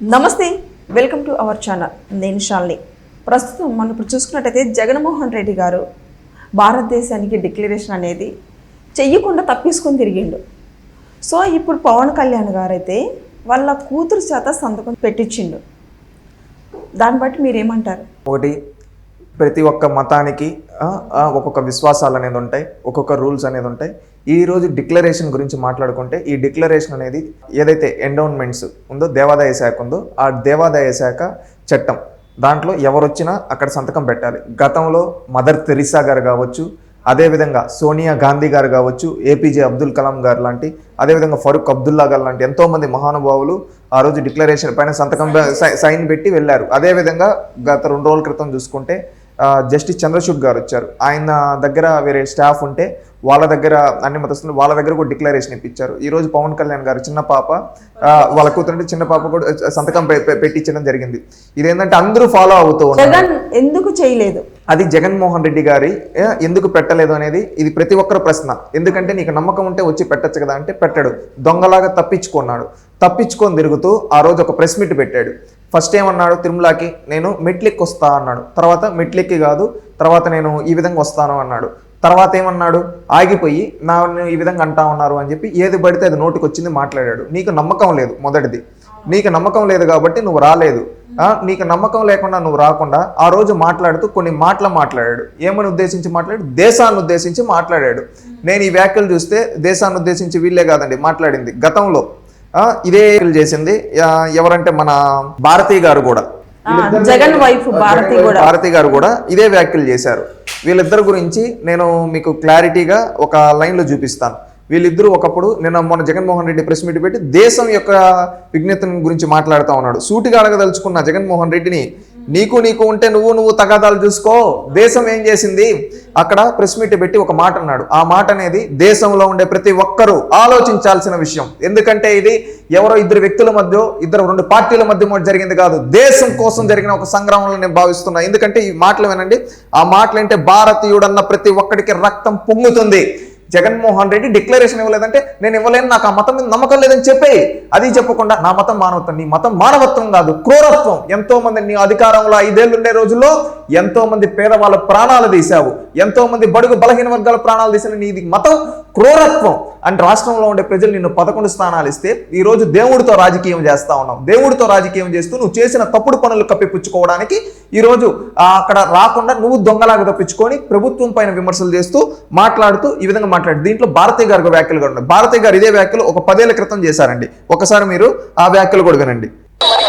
నమస్తే welcome to our channel. నేను షాల్ని. ప్రస్తుతం మనం ఇప్పుడు చూసుకున్నట్టయితే జగన్మోహన్ రెడ్డి గారు భారతదేశానికి డిక్లరేషన్ అనేది చెయ్యకుండా తప్పించుకొని తిరిగిండు. సో ఇప్పుడు పవన్ కళ్యాణ్ గారు అయితే వాళ్ళ కూతురు చేత సంతకం పెట్టించిండు. దాన్ని బట్టి మీరేమంటారు? ఒకటి ప్రతి ఒక్క మతానికి ఒక్కొక్క విశ్వాసాలు అనేది ఉంటాయి ఒక్కొక్క రూల్స్ అనేది ఉంటాయి. ఈ రోజు డిక్లరేషన్ గురించి మాట్లాడుకుంటే ఈ డిక్లరేషన్ అనేది ఏదైతే ఎండౌన్మెంట్స్ ఉందో దేవాదాయ శాఖ ఉందో ఆ దేవాదాయ శాఖ చట్టం. దాంట్లో ఎవరొచ్చినా అక్కడ సంతకం పెట్టాలి. గతంలో మదర్ తెరిసా గారు కావచ్చు అదేవిధంగా సోనియా గాంధీ గారు కావచ్చు ఏపీజే అబ్దుల్ కలాం గారు లాంటి అదేవిధంగా ఫరూక్ అబ్దుల్లా గారు లాంటి ఎంతోమంది మహానుభావులు ఆ రోజు డిక్లరేషన్ పైన సంతకం సైన్ పెట్టి వెళ్ళారు. అదేవిధంగా గత రెండు రోజుల క్రితం చూసుకుంటే జస్టిస్ చంద్రచూడ్ గారు వచ్చారు. ఆయన దగ్గర వేరే స్టాఫ్ ఉంటే వాళ్ళ దగ్గర అన్ని మతస్థులు వాళ్ళ దగ్గర కూడా డిక్లరేషన్ ఇప్పించారు. ఈ రోజు పవన్ కళ్యాణ్ గారు చిన్న పాప వాళ్ళ కూతురంటే చిన్న పాప కూడా సంతకం పెట్టించడం జరిగింది. ఇదేంటంటే అందరూ ఫాలో అవుతూ ఉన్నారు. ఎందుకు చేయలేదు? అది జగన్మోహన్ రెడ్డి గారి ఎందుకు పెట్టలేదు అనేది ఇది ప్రతి ఒక్కరి ప్రశ్న. ఎందుకంటే నీకు నమ్మకం ఉంటే వచ్చి పెట్టచ్చు కదా అంటే పెట్టాడు. దొంగలాగా తప్పించుకున్నాడు. తప్పించుకొని తిరుగుతూ ఆ రోజు ఒక ప్రెస్ మీట్ పెట్టాడు. ఫస్ట్ ఏమన్నాడు తిరుమలకి నేను మెట్లెక్కి వస్తా అన్నాడు. తర్వాత మెట్లెక్కి కాదు తర్వాత నేను ఈ విధంగా వస్తాను అన్నాడు. తర్వాత ఏమన్నాడు ఆగిపోయి నా ఈ విధంగా అంటా ఉన్నారు అని చెప్పి ఏది పడితే అది నోటికి వచ్చింది మాట్లాడాడు. నీకు నమ్మకం లేదు మొదటిది. నీకు నమ్మకం లేదు కాబట్టి నువ్వు రాలేదు. నీకు నమ్మకం లేకుండా నువ్వు రాకుండా ఆ రోజు మాట్లాడుతూ కొన్ని మాటలు మాట్లాడాడు. ఏమని ఉద్దేశించి మాట్లాడు దేశాన్ని ఉద్దేశించి మాట్లాడాడు. నేను ఈ వ్యాఖ్యలు చూస్తే దేశాన్ని ఉద్దేశించి వీళ్ళే కాదండి మాట్లాడింది. గతంలో ఇదే చేసింది. ఎవరంటే మన భారతి గారు కూడా. జగన్ వైఫ్ భారతి కూడా. భారతి గారు కూడా ఇదే వ్యాఖ్యలు చేశారు. వీళ్ళిద్దరి గురించి నేను మీకు క్లారిటీగా ఒక లైన్లో చూపిస్తాను. వీళ్ళిద్దరూ ఒకప్పుడు నిన్న మొన్న జగన్మోహన్ రెడ్డి ప్రెస్ మీట్ పెట్టి దేశం యొక్క విజ్ఞతను గురించి మాట్లాడుతూ ఉన్నాడు. సూటిగా అడగదలుచుకున్న జగన్మోహన్ రెడ్డిని నీకు నీకు ఉంటే నువ్వు నువ్వు తగాదాలు చూసుకో. దేశం ఏం చేసింది? అక్కడ ప్రెస్ మీట్ పెట్టి ఒక మాట అన్నాడు. ఆ మాట అనేది దేశంలో ఉండే ప్రతి ఒక్కరూ ఆలోచించాల్సిన విషయం. ఎందుకంటే ఇది ఎవరో ఇద్దరు వ్యక్తుల మధ్య ఇద్దరు రెండు పార్టీల మధ్య జరిగింది కాదు. దేశం కోసం జరిగిన ఒక సంగ్రామంలో నేను భావిస్తున్నా. ఎందుకంటే ఈ మాటలు వినండి. ఆ మాటలు అంటే భారతీయుడన్న ప్రతి ఒక్కడికి రక్తం పొంగుతుంది. జగన్మోహన్ రెడ్డి డిక్లరేషన్ ఇవ్వలేదంటే నేను ఇవ్వలేను నాకు ఆ మతం మీద నమ్మకం లేదని చెప్పే అది చెప్పకుండా నా మతం మానవత్వం నీ మతం మానవత్వం కాదు క్రూరత్వం. ఎంతో మంది నీ అధికారంలో ఐదేళ్ళు ఉండే రోజుల్లో ఎంతో మంది పేదవాళ్ళ ప్రాణాలు తీశావు. ఎంతో మంది బడుగు బలహీన వర్గాల ప్రాణాలు తీసిన నీది మతం క్రూరత్వం. అంటే రాష్ట్రంలో ఉండే ప్రజలు నిన్ను పదకొండు స్థానాలు ఇస్తే ఈరోజు దేవుడితో రాజకీయం చేస్తా ఉన్నావు దేవుడితో రాజకీయం చేస్తూ నువ్వు చేసిన తప్పుడు పనులు కప్పిపుచ్చుకోవడానికి ఈ రోజు ఆ, అక్కడ రాకుండా నువ్వు దొంగలాగా తప్పించుకొని ప్రభుత్వం పైన విమర్శలు చేస్తూ మాట్లాడుతూ ఈ విధంగా మాట్లాడు దీంట్లో భారతీయ గారు వ్యాఖ్యలు కూడా ఉన్నాయి భారతీయ గారు ఇదే వ్యాఖ్యలు ఒక పదేళ్ళ క్రితం చేశారండి ఒకసారి మీరు ఆ వ్యాఖ్యలు కూడా వినండి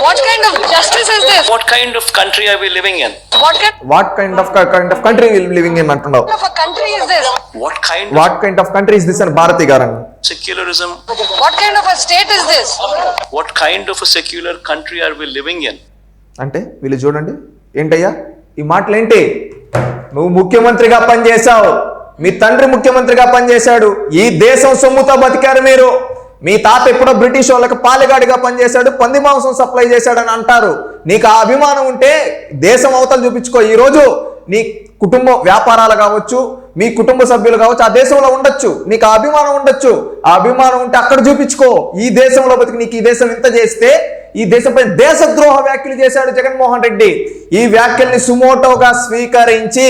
What kind of justice is this? What kind of country are we living in? What kind what kind of kind of country living in అంటున్నావు of a country is this? What kind what kind of country is this అని భారతి గారు అని of secularism? What kind of a state is this? What kind of a secular country are we living in? అంటే వీళ్ళు చూడండి ఏంటయ్యా? ఈ మాటలు ఏంటి నువ్వు ముఖ్యమంత్రిగా పనిచేశావు. మీ తండ్రి ముఖ్యమంత్రిగా పనిచేశాడు. ఈ దేశం సొమ్ముతో బతికారు మీరు. మీ తాత ఎప్పుడో బ్రిటిష్ వాళ్ళకి పాలెగాడిగా పనిచేశాడు పంది మాంసం సప్లై చేశాడని అంటారు. నీకు ఆ అభిమానం ఉంటే దేశం అవతలు చూపించుకో. ఈరోజు నీ కుటుంబ వ్యాపారాలు కావచ్చు మీ కుటుంబ సభ్యులు కావచ్చు ఆ దేశంలో ఉండొచ్చు. నీకు ఆ అభిమానం ఉండొచ్చు. ఆ అభిమానం ఉంటే అక్కడ చూపించుకో. ఈ దేశంలో బతికి నీకు ఈ దేశం ఇంత చేస్తే ఈ దేశంపై దేశద్రోహ వ్యాఖ్యలు చేశాడు జగన్మోహన్ రెడ్డి. ఈ వ్యాఖ్యల్ని సుమోటోగా స్వీకరించి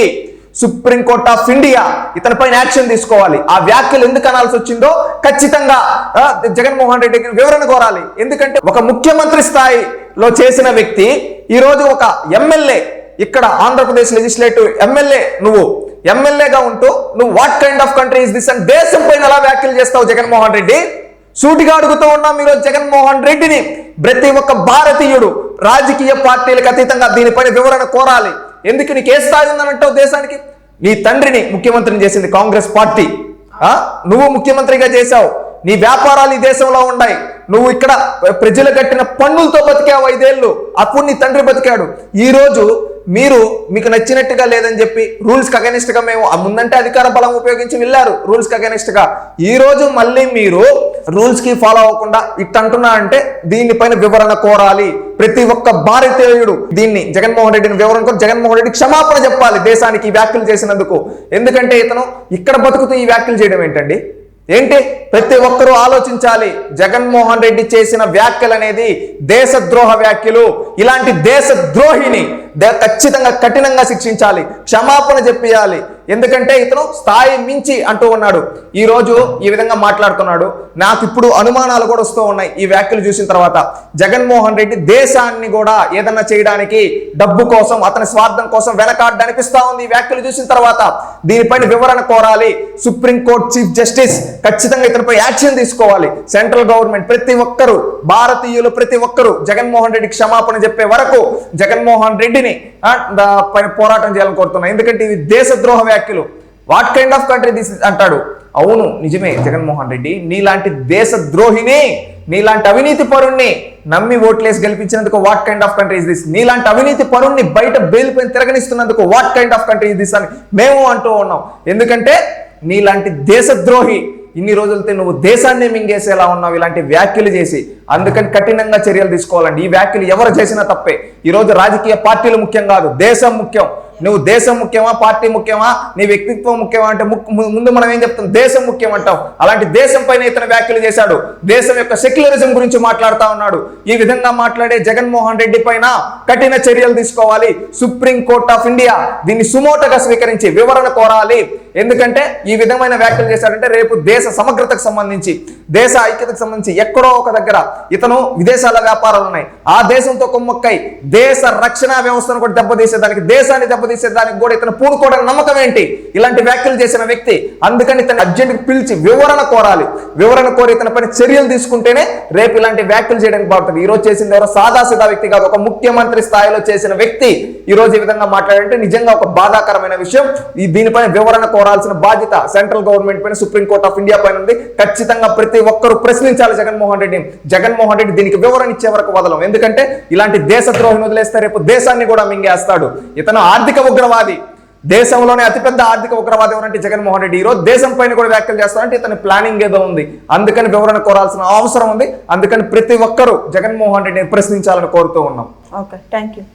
సుప్రీంకోర్ట్ ఆఫ్ ఇండియా ఇతనిపైన యాక్షన్ తీసుకోవాలి. ఆ వ్యాఖ్యలు ఎందుకు అనాల్సి వచ్చిందో ఖచ్చితంగా జగన్మోహన్ రెడ్డికి వివరణ కోరాలి. ఎందుకంటే ఒక ముఖ్యమంత్రి స్థాయిలో చేసిన వ్యక్తి ఈరోజు ఒక ఎమ్మెల్యే ఇక్కడ ఆంధ్రప్రదేశ్ లెజిస్లేటివ్ ఎమ్మెల్యే నువ్వు. ఎమ్మెల్యేగా ఉంటూ నువ్వు what kind of country is this అని దేశం పైన ఎలా వ్యాఖ్యలు చేస్తావు జగన్మోహన్ రెడ్డి? సూటిగా అడుగుతూ ఉన్నాం ఈరోజు జగన్మోహన్ రెడ్డిని. ప్రతి ఒక్క భారతీయుడు రాజకీయ పార్టీలకు అతీతంగా దీనిపైన వివరణ కోరాలి. ఎందుకు నీకు ఏ స్థాయి ఉందనంటావు దేశానికి? నీ తండ్రిని ముఖ్యమంత్రిని చేసింది కాంగ్రెస్ పార్టీ. నువ్వు ముఖ్యమంత్రిగా చేశావు. నీ వ్యాపారాలు ఈ దేశంలో ఉన్నాయి. నువ్వు ఇక్కడ ప్రజలు కట్టిన పన్నులతో బతికావు ఐదేళ్ళు. అప్పుడు నీ తండ్రి బతికాడు. ఈరోజు మీరు మీకు నచ్చినట్టుగా లేదని చెప్పి రూల్స్ అగెనిస్ట్గా మేము ఆ ముందంటే అధికార బలం ఉపయోగించి వెళ్ళారు రూల్స్ అగెనిస్ట్గా. ఈరోజు ఈ రోజు మళ్ళీ మీరు రూల్స్కి ఫాలో అవ్వకుండా ఇట్టంటున్నా అంటే దీనిపైన వివరణ కోరాలి. ప్రతి ఒక్క భారతీయుడు దీన్ని జగన్మోహన్ రెడ్డిని వివరణ కోరి జగన్మోహన్ రెడ్డి క్షమాపణ చెప్పాలి దేశానికి ఈ వ్యాఖ్యలు చేసినందుకు. ఎందుకంటే ఇతను ఇక్కడ బతుకుతూ ఈ వ్యాఖ్యలు చేయడం ఏంటండి? ఏంటి? ప్రతి ఒక్కరూ ఆలోచించాలి. జగన్మోహన్ రెడ్డి చేసిన వ్యాఖ్యలు అనేది దేశద్రోహ వ్యాఖ్యలు. ఇలాంటి దేశద్రోహిని దే- ఖచ్చితంగా కఠినంగా శిక్షించాలి. క్షమాపణ చెప్పియాలి. ఎందుకంటే ఇతను స్థాయి మించి అంటూ ఉన్నాడు. ఈ రోజు ఈ విధంగా మాట్లాడుతున్నాడు. నాకు ఇప్పుడు అనుమానాలు కూడా వస్తూ ఉన్నాయి. ఈ వ్యాఖ్యలు చూసిన తర్వాత జగన్మోహన్ రెడ్డి దేశాన్ని కూడా ఏదన్నా చేయడానికి డబ్బు కోసం అతని స్వార్థం కోసం వెనకాడ్డ అనిపిస్తా ఉంది. ఈ వ్యాఖ్యలు చూసిన తర్వాత దీనిపైన వివరణ కోరాలి. సుప్రీం కోర్ట్ చీఫ్ జస్టిస్ ఖచ్చితంగా ఇతనిపై యాక్షన్ తీసుకోవాలి. సెంట్రల్ గవర్నమెంట్ ప్రతి ఒక్కరూ భారతీయులు ప్రతి ఒక్కరూ జగన్మోహన్ రెడ్డి క్షమాపణ చెప్పే వరకు జగన్మోహన్ రెడ్డిని పైన పోరాటం చేయాలని కోరుతున్నాను ఎందుకంటే ఇది దేశద్రోహ వ్యాఖ్యలు. What kind of country this అంటాడు. అవును నిజమే జగన్మోహన్ రెడ్డి. నీలాంటి దేశద్రోహిని నీలాంటి అవినీతి పరుణ్ణి నమ్మి ఓట్లేసి గెలిపించినందుకు what kind of country is this నీలాంటి అవినీతి పరుణ్ణి బయట బెయిల్ పైన తిరగనిస్తున్నందుకు what kind of country is this అని మేము అంటూ ఉన్నాం. ఎందుకంటే నీలాంటి దేశద్రోహి ఇన్ని రోజులతో నువ్వు దేశాన్ని మింగేసేలా ఉన్నావు ఇలాంటి వ్యాఖ్యలు చేసి. అందుకని కఠినంగా చర్యలు తీసుకోవాలండి. ఈ వ్యాఖ్యలు ఎవరు చేసినా తప్పే. ఈరోజు రాజకీయ పార్టీలు ముఖ్యం కాదు. దేశం ముఖ్యం. నువ్వు దేశం ముఖ్యమా పార్టీ ముఖ్యమా నీ వ్యక్తిత్వం ముఖ్యమా అంటే ము- ముందు మనం ఏం చెప్తాం? దేశం ముఖ్యం అంటాం. అలాంటి దేశం పైన ఇతను వ్యాఖ్యలు చేశాడు. దేశం యొక్క సెక్యులరిజం గురించి మాట్లాడుతా ఉన్నాడు. ఈ విధంగా మాట్లాడే జగన్మోహన్ రెడ్డి పైన కఠిన చర్యలు తీసుకోవాలి. సుప్రీం కోర్ట్ ఆఫ్ ఇండియా దీన్ని సుమోటగా స్వీకరించి వివరణ కోరాలి. ఎందుకంటే ఈ విధమైన వ్యాఖ్యలు చేశాడంటే రేపు దేశ సమగ్రతకు సంబంధించి దేశ ఐక్యతకు సంబంధించి ఎక్కడో ఒక దగ్గర ఇతను విదేశాల వ్యాపారాలు ఉన్నాయి. ఆ దేశంతో కొమ్మక్కై దేశ రక్షణ వ్యవస్థను కూడా దెబ్బతీసేదానికి దేశాన్ని దెబ్బతీసేదానికి కూడా ఇతను పూనుకోవడానికి నమ్మకం ఏంటి? ఇలాంటి వ్యాఖ్యలు చేసిన వ్యక్తి అందుకని ఇతను అర్జెంట్ పిలిచి వివరణ కోరాలి. వివరణ కోరి ఇతని పైన చర్యలు తీసుకుంటేనే రేపు ఇలాంటి వ్యాఖ్యలు చేయడానికి బాగుంటుంది. ఈ రోజు చేసింది ఎవరో సాదాసిదా వ్యక్తి కాదు ఒక ముఖ్యమంత్రి స్థాయిలో చేసిన వ్యక్తి ఈ రోజు ఈ విధంగా మాట్లాడంటే నిజంగా ఒక బాధాకరమైన విషయం. ఈ దీనిపైన వివరణ కోరాల్సిన బాధ్యత సెంట్రల్ గవర్నమెంట్ పైన సుప్రీం కోర్ట్ ఆఫ్ ఇండియా పైన ఉంది. ఖచ్చితంగా ప్రతి ఒక్కరూ ప్రశ్నించాలి జగన్మోహన్ రెడ్డి జగన్ జగన్మోహన్ రెడ్డి దీనికి వివరణ ఇచ్చే వరకు వదలం. ఎందుకంటే ఇలాంటి దేశద్రోహిని వదిలేస్తే రేపు దేశాన్ని కూడా మింగేస్తాడు. ఇతను ఆర్థిక ఉగ్రవాది. దేశంలోనే అతిపెద్ద ఆర్థిక ఉగ్రవాది ఎవరంటే జగన్మోహన్ రెడ్డి. ఈరోజు దేశం పైన కూడా వ్యాఖ్యలు చేస్తారంటే ఇతని ప్లానింగ్ ఏదో ఉంది. అందుకని వివరణ కోరాల్సిన అవసరం ఉంది. అందుకని ప్రతి ఒక్కరూ జగన్మోహన్ రెడ్డిని ప్రశ్నించాలని కోరుతూ ఉన్నాం. Okay thank you